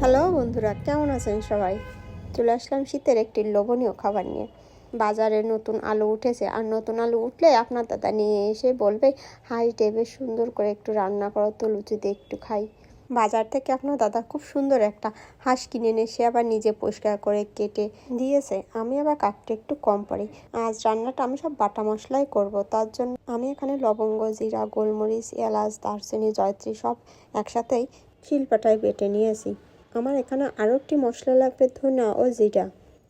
Hello বন্ধুরা, কেমন আছেন সবাই? চলে আসলাম শীতের একটি লোভনীয় খাবার নিয়ে। বাজারে নতুন আলু উঠেছে, আর নতুন আলু উঠলে আপনার দাদা নিয়ে এসে বলবে, হাই টেবে সুন্দর করে একটু রান্না করো, তো লুচিতে একটু খাই। বাজার থেকে আপনার দাদা খুব সুন্দর একটা হাঁস কিনে এনে সে আবার নিজে পরিষ্কার করে কেটে দিয়েছে। আমি আবার কাটতে একটু কম পারি। আজ রান্নাটা আমি সব বাটা মশলাই করব, তার জন্য আমি এখানে লবঙ্গ, জিরা, গোলমরিচ, এলাচ, দারচিনি, জয়ত্রী সব একসাথেই শিলপাটায় বেটে নিয়েছি। আমার এখানে আরও একটি মশলা লাগবে, ধনা ও জিরা।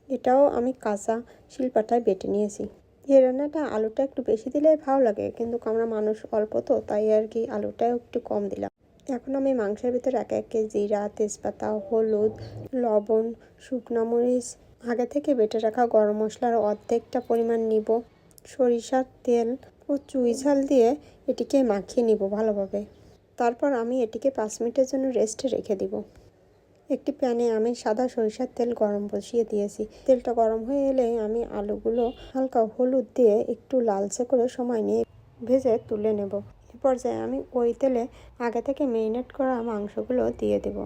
এটাও আমি কাঁচা শিলপাটায় বেটে নিয়েছি। এই রান্নাটা আলুটা একটু বেশি দিলে ভালো লাগে, কিন্তু আমরা মানুষ অল্প তো, তাই আর কি আলুটাও একটু কম দিলাম। এখন আমি মাংসের ভিতরে এক একে জিরা, তেজপাতা, হলুদ, লবণ, শুকনো মরিচ, আগে থেকে বেটে রাখা গরম মশলার অর্ধেকটা পরিমাণ নিব। সরিষার তেল ও চুই ঝাল দিয়ে এটিকে মাখিয়ে নিব ভালোভাবে। তারপর আমি এটিকে পাঁচ মিনিটের জন্য রেস্টে রেখে দিব। একটি প্যানে আমি সাদা সরিষার তেল গরম বসিয়ে দিয়েছি। তেলটা গরম হয়ে এলে আমি আলুগুলো হালকা হলুদ দিয়ে একটু লালচে করে সময় নিয়ে ভেজে তুলে নেব। এ পর্যায়ে আমি ওই তেলে আগে থেকে মেরিনেট করা মাংসগুলো দিয়ে দেব।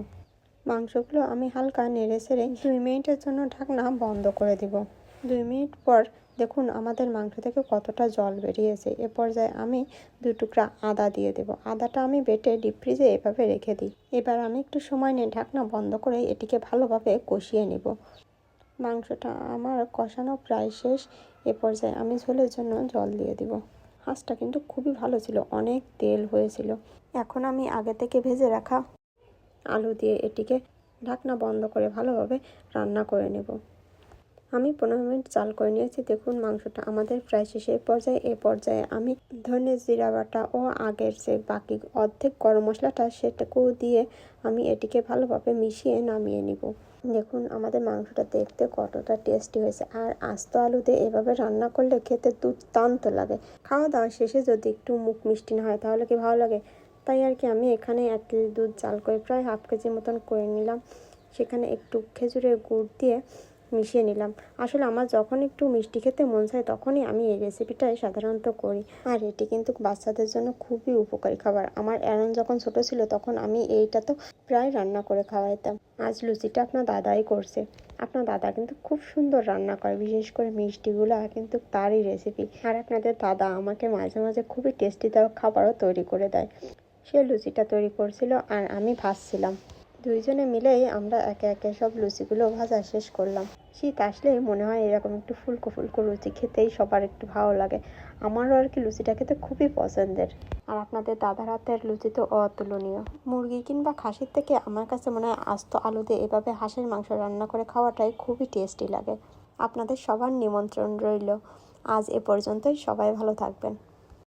মাংসগুলো আমি হালকা নেড়ে ছেড়ে দুই মিনিটের জন্য ঢাকনা বন্ধ করে দিব। দুই মিনিট পর দেখুন, আমাদের মাংস থেকে কতটা জল বেরিয়েছে। এ পর্যায়ে আমি দুই টুকরা আদা দিয়ে দেব। আদাটা আমি বেটে ডিপ ফ্রিজে এভাবে রেখে দিই। এবার আমি একটু সময় নিয়ে ঢাকনা বন্ধ করে এটিকে ভালোভাবে কষিয়ে নেব। মাংসটা আমার কষানো প্রায় শেষ। এ পর্যায়ে আমি ঝোলের জন্য জল দিয়ে দিব। হাঁসটা কিন্তু খুবই ভালো ছিল, অনেক তেল হয়েছিল। এখন আমি আগে থেকে ভেজে রাখা আলু দিয়ে এটিকে ঢাকনা বন্ধ করে ভালোভাবে রান্না করে নেব। আমি পনেরো মিনিট চাল করে নিয়েছি। দেখুন, মাংসটা আমাদের প্রায় শেষে পর্যায়ে। এ পর্যায়ে আমি ধনে জিরা বাটা ও আগের যে বাকি অর্ধেক গরম মশলাটা সেটাকেও দিয়ে আমি এটিকে ভালোভাবে মিশিয়ে নামিয়ে নিব। দেখুন, আমাদের মাংসটা দেখতে কতটা টেস্টি হয়েছে। আর আস্ত আলু দিয়ে এভাবে রান্না করলে খেতে দুর্দান্ত লাগে। খাওয়া দাওয়া শেষে যদি একটু মুখ মিষ্টি না হয়, তাহলে কি ভালো লাগে? তাই আর কি, আমি এখানে এক কেজি দুধ চাল করে প্রায় হাফ কেজি মতন করে নিলাম। সেখানে একটু খেজুরের গুড় দিয়ে মিশিয়ে নিলাম। আসলে আমার যখন একটু মিষ্টি খেতে মন চায়, তখনই আমি এই রেসিপিটাই সাধারণত করি। আর এটি কিন্তু বাচ্চাদের জন্য খুবই উপকারী খাবার। আমার অ্যারন যখন ছোট ছিল, তখন আমি এইটা তো প্রায় রান্না করে খাওয়াইতাম। আজ লুচিটা আপনার দাদাই করছে। আপনার দাদা কিন্তু খুব সুন্দর রান্না করে, বিশেষ করে মিষ্টিগুলো কিন্তু তারই রেসিপি আর আপনাদের দাদা আমাকে মাঝে মাঝে খুবই টেস্টি খাবারও তৈরি করে দেয়। সে লুচিটা তৈরি করছিল আর আমি ভাজছিলাম। দুইজনে মিলেই আমরা একে একে সব লুচিগুলো ভাজা শেষ করলাম। শীত আসলেই মনে হয় এরকম একটু ফুলকো ফুলকো লুচি খেতেই সবার একটু ভালো লাগে। আমারও আর কি লুচিটা খেতে খুবই পছন্দের। আর আপনাদের দাদার হাতের লুচি তো অতুলনীয়। মুরগি কিংবা খাসির থেকে আমার কাছে মনে হয় আস্ত আলু দিয়ে এভাবে হাঁসের মাংস রান্না করে খাওয়াটাই খুবই টেস্টি লাগে। আপনাদের সবার নিমন্ত্রণ রইল। আজ এ পর্যন্তই। সবাই ভালো থাকবেন।